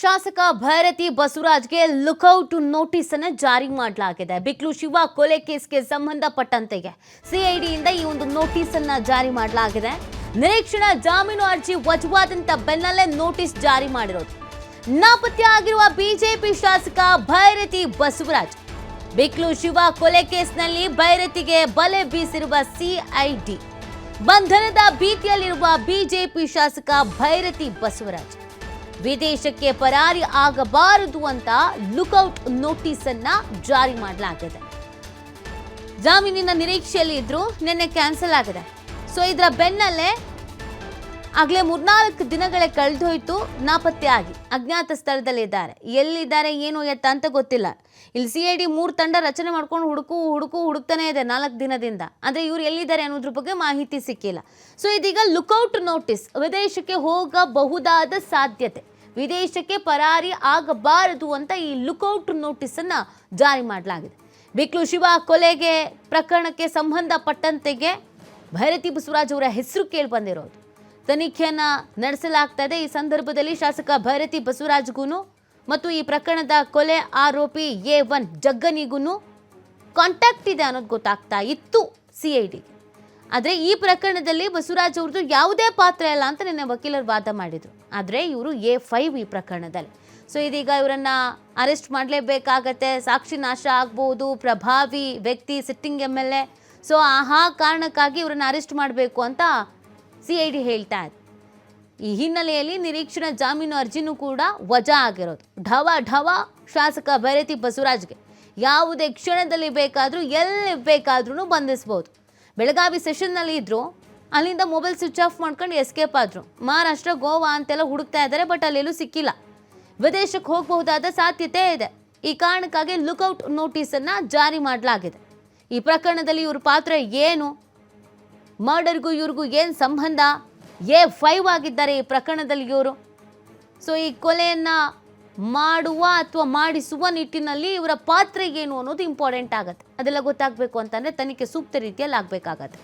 ಶಾಸಕ Byrathi ಬಸವರಾಜ್ಗೆ lookout notice ಅನ್ನು ಜಾರಿ ಮಾಡಲಾಗಿದೆ. ಬಿಕ್ಲು ಶಿವ ಕೊಲೆ ಕೇಸ್ಗೆ ಸಂಬಂಧಪಟ್ಟಂತೆಗೆ ಸಿಐಡಿಯಿಂದ ಈ ಒಂದು ನೋಟಿಸ್ ಅನ್ನ ಜಾರಿ ಮಾಡಲಾಗಿದೆ. ನಿರೀಕ್ಷಣಾ ಜಾಮೀನು ಅರ್ಜಿ ವಜವಾದಂತ ಬೆನ್ನಲ್ಲೇ ನೋಟಿಸ್ ಜಾರಿ ಮಾಡಿರೋದು. ನಾಪತ್ತೆ ಆಗಿರುವ ಬಿಜೆಪಿ ಶಾಸಕ ಭೈರತಿ ಬಸವರಾಜ್, ಬಿಕ್ಲು ಶಿವ ಕೊಲೆ ಕೇಸ್ನಲ್ಲಿ ಭೈರತಿಗೆ ಬಲೆ ಬೀಸಿರುವ ಸಿಐಡಿ. ಬಂಧನದ ಭೀತಿಯಲ್ಲಿರುವ ಬಿಜೆಪಿ ಶಾಸಕ ಭೈರತಿ ಬಸವರಾಜ್. ವಿದೇಶಕ್ಕೆ ಪರಾರಿ ಆಗಬಾರದು ಅಂತ ಲುಕೌಟ್ ನೋಟಿಸ್ ಅನ್ನ ಜಾರಿ ಮಾಡಲಾಗಿದೆ. ಜಾಮೀನಿನ ನಿರೀಕ್ಷೆಯಲ್ಲಿ ಇದ್ರು ನಿನ್ನೆ ಕ್ಯಾನ್ಸಲ್ ಆಗಿದೆ. ಸೊ ಇದರ ಬೆನ್ನಲ್ಲೇ ಆಗ್ಲೇ ಮೂರ್ನಾಲ್ಕು ದಿನಗಳೇ ಕಳೆದೋಯ್ತು, ನಾಪತ್ತೆ ಆಗಿ. ಅಜ್ಞಾತ ಸ್ಥಳದಲ್ಲಿದ್ದಾರೆ. ಎಲ್ಲಿದ್ದಾರೆ, ಏನು ಎತ್ತ ಅಂತ ಗೊತ್ತಿಲ್ಲ. ಇಲ್ಲಿ ಸಿ ಐ ಡಿ ಮೂರು ತಂಡ ರಚನೆ ಮಾಡ್ಕೊಂಡು ಹುಡುಕು ಹುಡುಕು, ಹುಡುಕ್ತಾನೆ ಇದೆ ನಾಲ್ಕು ದಿನದಿಂದ. ಅಂದರೆ ಇವ್ರು ಎಲ್ಲಿದ್ದಾರೆ ಅನ್ನೋದ್ರ ಬಗ್ಗೆ ಮಾಹಿತಿ ಸಿಕ್ಕಿಲ್ಲ. ಸೊ ಇದೀಗ ಲುಕೌಟ್ ನೋಟಿಸ್ ವಿದೇಶಕ್ಕೆ ಹೋಗಬಹುದಾದ ಸಾಧ್ಯತೆ. ವಿದೇಶಕ್ಕೆ ಪರಾರಿ ಆಗಬಾರದು ಅಂತ ಈ ಲುಕೌಟ್ ನೋಟಿಸ್ ಅನ್ನ ಜಾರಿ ಮಾಡಲಾಗಿದೆ. ಬಿಕ್ಲು ಶಿವ ಕೊಲೆಗೆ, ಪ್ರಕರಣಕ್ಕೆ ಸಂಬಂಧಪಟ್ಟಂತೆಗೆ ಭೈರತಿ ಬಸವರಾಜ್ ಅವರ ಹೆಸರು ಕೇಳಿ ಬಂದಿರೋದು. ತನಿಖೆಯನ್ನ ನಡೆಸಲಾಗ್ತಾ ಇದೆ. ಈ ಸಂದರ್ಭದಲ್ಲಿ ಶಾಸಕ ಭೈರತಿ ಬಸವರಾಜ್ಗೂ ಮತ್ತು ಈ ಪ್ರಕರಣದ ಕೊಲೆ ಆರೋಪಿ ಎ ಒನ್ ಜಗ್ಗನಿಗೂ ಕಾಂಟ್ಯಾಕ್ಟ್ ಇದೆ ಅನ್ನೋದು ಗೊತ್ತಾಗ್ತಾ ಇತ್ತು ಸಿ ಐ ಡಿ ಆದರೆ ಈ ಪ್ರಕರಣದಲ್ಲಿ ಬಸವರಾಜ್ ಅವ್ರದ್ದು ಯಾವುದೇ ಪಾತ್ರ ಇಲ್ಲ ಅಂತ ನಿನ್ನೆ ವಕೀಲರು ವಾದ ಮಾಡಿದರು. ಆದರೆ ಇವರು ಎ ಫೈವ್ ಈ ಪ್ರಕರಣದಲ್ಲಿ. ಸೊ ಇದೀಗ ಇವರನ್ನು ಅರೆಸ್ಟ್ ಮಾಡಲೇಬೇಕಾಗತ್ತೆ. ಸಾಕ್ಷಿ ನಾಶ ಆಗ್ಬೋದು. ಪ್ರಭಾವಿ ವ್ಯಕ್ತಿ sitting M L A so ಆ ಕಾರಣಕ್ಕಾಗಿ ಇವರನ್ನು ಅರೆಸ್ಟ್ ಮಾಡಬೇಕು ಅಂತ ಸಿ ಐ ಡಿ ಹೇಳ್ತಾ ಇದೆ ಈ ಹಿನ್ನೆಲೆಯಲ್ಲಿ ನಿರೀಕ್ಷಣಾ ಜಾಮೀನು ಅರ್ಜಿನೂ ಕೂಡ ವಜಾ ಆಗಿರೋದು. ಢವ ಢವ ಶಾಸಕ ಭೈರತಿ ಬಸವರಾಜ್ಗೆ ಯಾವುದೇ ಕ್ಷಣದಲ್ಲಿ ಬೇಕಾದರೂ, ಎಲ್ಲಿ ಬೇಕಾದ್ರೂ ಬಂಧಿಸ್ಬೋದು. ಬೆಳಗಾವಿ ಸೆಷನ್ನಲ್ಲಿ ಇದ್ದರು ಅಲ್ಲಿಂದ ಮೊಬೈಲ್ ಸ್ವಿಚ್ ಆಫ್ ಮಾಡ್ಕೊಂಡು ಎಸ್ಕೇಪ್ ಆದರು. ಮಹಾರಾಷ್ಟ್ರ, ಗೋವಾ ಅಂತೆಲ್ಲ ಹುಡುಕ್ತಾ ಇದ್ದಾರೆ, ಬಟ್ ಅಲ್ಲೆಲ್ಲೂ ಸಿಕ್ಕಿಲ್ಲ. ವಿದೇಶಕ್ಕೆ ಹೋಗಬಹುದಾದ ಸಾಧ್ಯತೆ ಇದೆ. ಈ ಕಾರಣಕ್ಕಾಗಿ ಲುಕೌಟ್ ನೋಟಿಸನ್ನು ಜಾರಿ ಮಾಡಲಾಗಿದೆ. ಈ ಪ್ರಕರಣದಲ್ಲಿ ಇವ್ರ ಪಾತ್ರ ಏನು? ಮರ್ಡರ್ಗೂ ಇವ್ರಿಗೂ ಏನು ಸಂಬಂಧ? ಎ ಫೈವ್ ಆಗಿದ್ದಾರೆ ಈ ಪ್ರಕರಣದಲ್ಲಿ ಇವರು. ಸೊ ಈ ಕೊಲೆಯನ್ನು ಮಾಡುವ ಅಥವಾ ಮಾಡಿಸುವ ನಿಟ್ಟಿನಲ್ಲಿ ಇವರ ಪಾತ್ರ ಏನು ಅನ್ನೋದು ಇಂಪಾರ್ಟೆಂಟ್ ಆಗುತ್ತೆ. ಅದೆಲ್ಲ ಗೊತ್ತಾಗಬೇಕು ಅಂತಂದರೆ ತನಿಖೆ ಸೂಕ್ತ ರೀತಿಯಲ್ಲಿ ಆಗಬೇಕಾಗತ್ತೆ.